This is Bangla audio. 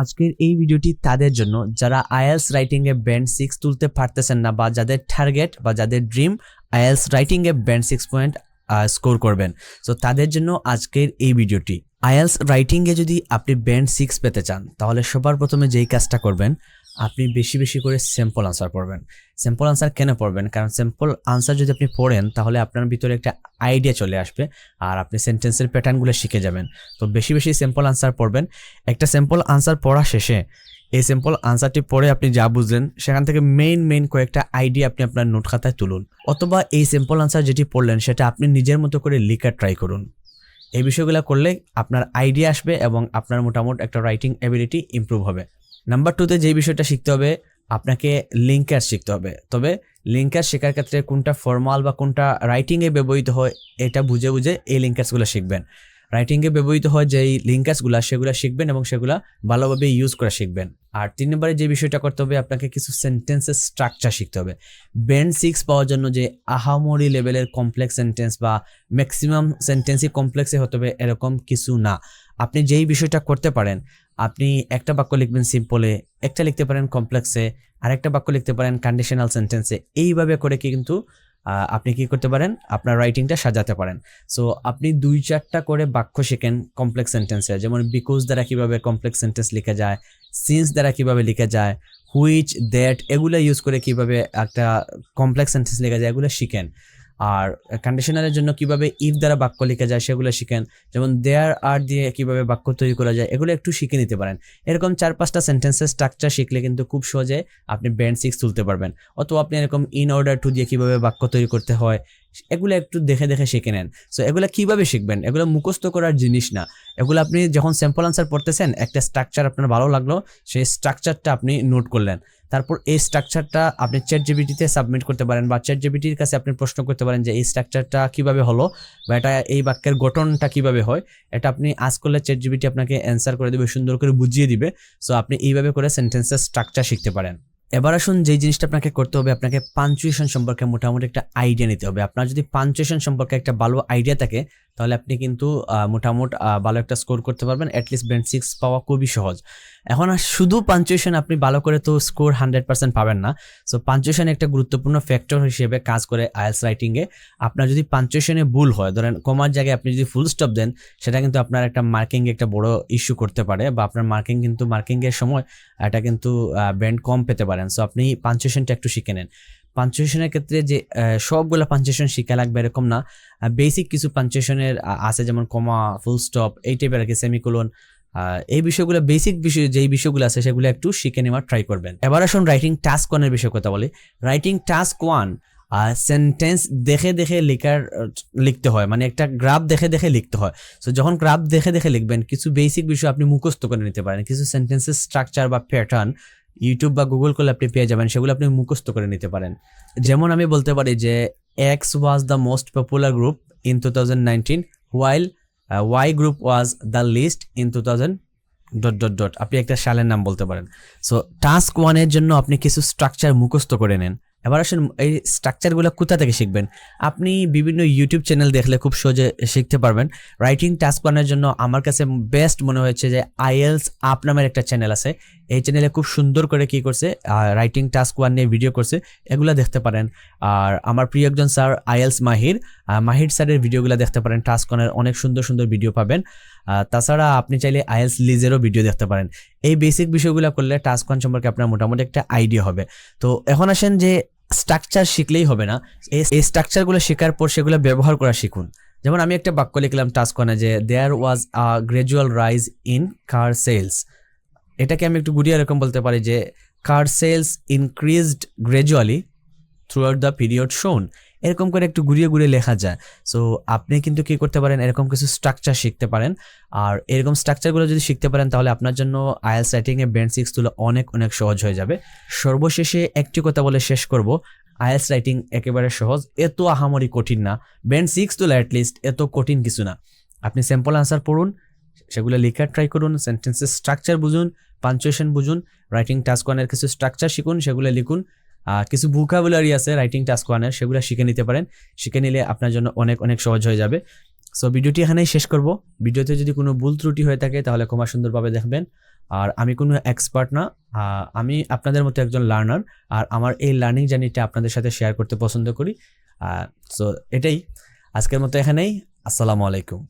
আজকের এই ভিডিওটি তাদের জন্য, যারা আইএলস রাইটিংয়ে ব্যান্ড সিক্স তুলতে পারতেছেন না বা যাদের টার্গেট বা যাদের ড্রিম আইএলস রাইটিংয়ে ব্যান্ড সিক্স পয়েন্ট স্কোর করবেন। সো তাদের জন্য আজকের এই ভিডিওটি। আইএলস রাইটিংয়ে যদি আপনি ব্যান্ড সিক্স পেতে চান, তাহলে সবার প্রথমে যেই কাজটা করবেন আপনি বেশি বেশি করে স্যাম্পল আনসার পড়বেন। স্যাম্পল আনসার কেন পড়বেন? কারণ স্যাম্পল আনসার যদি আপনি পড়েন, তাহলে আপনার ভিতরে একটা আইডিয়া চলে আসবে আর আপনি সেন্টেন্সের প্যাটার্নগুলো শিখে যাবেন। তো বেশি বেশি স্যাম্পল আনসার পড়বেন। একটা স্যাম্পল আনসার পড়া শেষে এই সিম্পল আনসারটি পড়ে আপনি যা বুঝলেন, সেখান থেকে মেইন মেইন কয়েকটা আইডিয়া আপনি আপনার নোট খাতায় তুলুন। অথবা এই সিম্পল আনসার যেটি পড়লেন, সেটা আপনি নিজের মতো করে লিখার ট্রাই করুন। এই বিষয়গুলো করলে আপনার আইডিয়া আসবে এবং আপনার মোটামুটি একটা রাইটিং অ্যাবিলিটি ইমপ্রুভ হবে। নাম্বার টুতে যে বিষয়টা শিখতে হবে, আপনাকে লিঙ্কার শিখতে হবে। তবে লিঙ্কার শেখার ক্ষেত্রে কোনটা ফর্মাল বা কোনটা রাইটিংয়ে ব্যবহৃত হয়, এটা বুঝে বুঝে এই লিঙ্কার্সগুলো শিখবেন। রাইটিংয়ে ব্যবহৃত হয় যে লিঙ্কার্সগুলো সেগুলো শিখবেন এবং সেগুলো ভালোভাবে ইউজ করা শিখবেন। আর তিন নম্বরে যে বিষয়টা করতে হবে, আপনাকে কিছু সেন্টেন্সের স্ট্রাকচার শিখতে হবে। ব্যান্ড সিক্স পাওয়ার জন্য যে আহামরি লেভেলের কমপ্লেক্স সেন্টেন্স বা ম্যাক্সিমাম সেন্টেন্সই কমপ্লেক্সে হতে হবে, এরকম কিছু না। আপনি যেই বিষয়টা করতে পারেন, আপনি একটা বাক্য লিখবেন সিম্পলে একটা লিখতে পারেন কমপ্লেক্সে আরেকটা বাক্য লিখতে পারেন কন্ডিশনাল সেন্টেন্সে এইভাবে করে কি কিন্তু আপনি কি করতে পারেন? আপনার রাইটিংটা সাজাতে পারেন। সো আপনি দুই চারটা করে বাক্য শেখেন কমপ্লেক্স সেন্টেন্সে যেমন বিকজ দ্বারা কীভাবে কমপ্লেক্স সেন্টেন্স লেখা যায় সিন্স দ্বারা কীভাবে লেখা যায় হুইচ দ্যাট এগুলো ইউজ করে কীভাবে একটা কমপ্লেক্স সেন্টেন্স লেখা যায়, এগুলো শিখেন। আর কন্ডিশনালের জন্য কীভাবে ইফ দ্বারা বাক্য লেখা যায় সেগুলো শিখেন। যেমন দেয়ার আর দিয়ে কীভাবে বাক্য তৈরি করা যায়, এগুলো একটু শিখে নিতে পারেন। এরকম চার পাঁচটা সেন্টেন্সের স্ট্রাকচার শিখলে কিন্তু খুব সহজে আপনি ব্যান্ড সিক্স তুলতে পারবেন। অথবা আপনি এরকম ইন অর্ডার টু দিয়ে কীভাবে বাক্য তৈরি করতে হয়, এগুলো একটু দেখে দেখে শিখে নেন। সো এগুলো কীভাবে শিখবেন? এগুলো মুখস্থ করার জিনিস না। এগুলো আপনি যখন স্যাম্পল আনসার পড়তেছেন, একটা স্ট্রাকচার আপনার ভালো লাগল, সেই স্ট্রাকচারটা আপনি নোট করলেন। তারপর এই স্ট্রাকচারটা আপনি চ্যাট জিবিটিতে সাবমিট করতে পারেন বা চ্যাট জিবিটির কাছে আপনি প্রশ্ন করতে পারেন যে এই স্ট্রাকচারটা কীভাবে হলো বা এটা এই বাক্যের গঠনটা কীভাবে হয়, এটা আপনি আজ করলে চ্যাট জিবিটি আপনাকে অ্যান্সার করে দেবে, সুন্দর করে বুঝিয়ে দিবে। সো আপনি এইভাবে করে সেন্টেন্সের স্ট্রাকচার শিখতে পারেন। এবার আসুন যেই জিনিসটা আপনাকে করতে হবে, আপনাকে পাঞ্চুয়েশন সম্পর্কে মোটামুটি একটা আইডিয়া নিতে হবে। আপনার যদি পাঞ্চুয়েশন সম্পর্কে একটা ভালো আইডিয়া থাকে তাহলে আপনি কিন্তু মোটামুটি ভালো একটা স্কোর করতে পারবেন। অ্যাটলিস্ট ব্যান্ড সিক্স পাওয়া খুবই সহজ। এখন আর শুধু পাঞ্চুয়েশন আপনি ভালো করে তো স্কোর হান্ড্রেড পার্সেন্ট পাবেন না। সো পাঞ্চুয়েশন একটা গুরুত্বপূর্ণ ফ্যাক্টর হিসেবে কাজ করে আইএলস রাইটিংয়ে আপনার যদি পাঞ্চুয়েশনে ভুল হয়, ধরেন কমার জায়গায় আপনি যদি ফুল স্টপ দেন, সেটা কিন্তু আপনার একটা মার্কিং একটা বড় ইস্যু করতে পারে বা আপনার মার্কিং কিন্তু মার্কিংয়ের সময় এটা কিন্তু ব্যান্ড কম পেতে পারেন। সো আপনি পাঞ্চুয়েশনটা একটু শিখে নেন। পাঞ্চুয়েশনের ক্ষেত্রে যে সবগুলো পাঞ্চুয়েশন শিখা লাগবে এরকম না। বেসিক কিছু পাঞ্চুয়েশনের আছে যেমন কমা ফুল স্টপ এই টাইপের আর কি সেমিকোলন এই বিষয়গুলো বেসিক বিষয়, যেই বিষয়গুলো আছে সেগুলো একটু শিখে নেওয়ার ট্রাই করবেন। এবার আসুন রাইটিং টাস্ক ওয়ানের বিষয়ে কথা বলি। রাইটিং টাস্ক ওয়ান সেন্টেন্স দেখে দেখে লেখার, লিখতে হয়। মানে একটা গ্রাফ দেখে দেখে লিখতে হয়। সো যখন গ্রাফ দেখে দেখে লিখবেন, কিছু বেসিক বিষয় আপনি মুখস্থ করে নিতে পারেন। কিছু সেন্টেন্সের স্ট্রাকচার বা প্যাটার্ন ইউটিউব বা গুগল করলে আপনি পেয়ে যাবেন, সেগুলো আপনি মুখস্থ করে নিতে পারেন। যেমন আমি বলতে পারি যে X was the most popular group in two thousand nineteen while Y group was the least in two thousand dot dot dot আপনি একটা সালের নাম বলতে পারেন। সো টাস্ক ওয়ানের জন্য আপনি কিছু স্ট্রাকচার মুখস্থ করে নেন। এবার আসুন এই স্ট্রাকচারগুলো কোথা থেকে শিখবেন? আপনি বিভিন্ন ইউটিউব চ্যানেল দেখলে খুব সহজে শিখতে পারবেন। রাইটিং টাস্ক ওয়ানের জন্য আমার কাছে বেস্ট মনে হয়েছে যে আইএলস আপ নামের একটা চ্যানেল আছে। এই চ্যানেলে খুব সুন্দর করে কি করছে রাইটিং টাস্ক ওয়ান নিয়ে ভিডিও করছে, এগুলো দেখতে পারেন। আর আমার প্রিয় একজন স্যার আইএলস মাহির মাহির স্যারের ভিডিওগুলো দেখতে পারেন। টাস্ক ওয়ানের অনেক সুন্দর সুন্দর ভিডিও পাবেন। তাছাড়া আপনি চাইলে আইএলস লিজেরও ভিডিও দেখতে পারেন। এই বেসিক বিষয়গুলো করলে টাস্ক ওয়ান সম্পর্কে আপনার মোটামুটি একটা আইডিয়া হবে। তো এখন আসেন যে স্ট্রাকচার শিখলেই হবে না। এই- স্ট্রাকচারগুলো শেখার পর সেগুলো ব্যবহার করা শিখুন। যেমন আমি একটা বাক্য লিখলাম টাস্ক ওয়ানে যে there was a gradual rise in car sales এটাকে আমি একটু গুডিয়া এরকম বলতে পারি যে car sales increased gradually throughout the period শোন এরকম করে একটু ঘুরিয়ে ঘুরিয়ে লেখা যায়। সো আপনি কিন্তু কি করতে পারেন? এরকম কিছু স্ট্রাকচার শিখতে পারেন। আর এরকম স্ট্রাকচারগুলো যদি শিখতে পারেন, তাহলে আপনার জন্য আইএলস রাইটিংয়ে ব্যান্ড সিক্স তুলে অনেক অনেক সহজ হয়ে যাবে। সর্বশেষে একটি কথা বলে শেষ করব। আইএলস রাইটিং একেবারে সহজ। এত আহামরি কঠিন না। ব্যান্ড সিক্স তুলে অ্যাটলিস্ট এত কঠিন কিছু না। আপনি স্যাম্পল আনসার পড়ুন, সেগুলো লেখার ট্রাই করুন সেন্টেন্সের স্ট্রাকচার বুঝুন পাঞ্চুয়েশন বুঝুন রাইটিং টাস্ক ওয়ানের কিছু স্ট্রাকচার শিখুন, সেগুলো লিখুন। কিছু ভুকাবুলারি আছে রাইটিং টাস্ক ওয়ানের সেগুলো শিখে নিতে পারেন। শিখে নিলে আপনার জন্য অনেক অনেক সহজ হয়ে যাবে। সো ভিডিওটি এখানেই শেষ করব। ভিডিওতে যদি কোনো ভুল ত্রুটি হয়ে থাকে, তাহলে ক্ষমা সুন্দরভাবে দেখবেন। আর আমি কোনো এক্সপার্ট না আমি আপনাদের মতো একজন লার্নার আর আমার এই লার্নিং জার্নিটা আপনাদের সাথে শেয়ার করতে পছন্দ করি। সো এটাই। আজকের মতো এখানেই। আসসালামু আলাইকুম।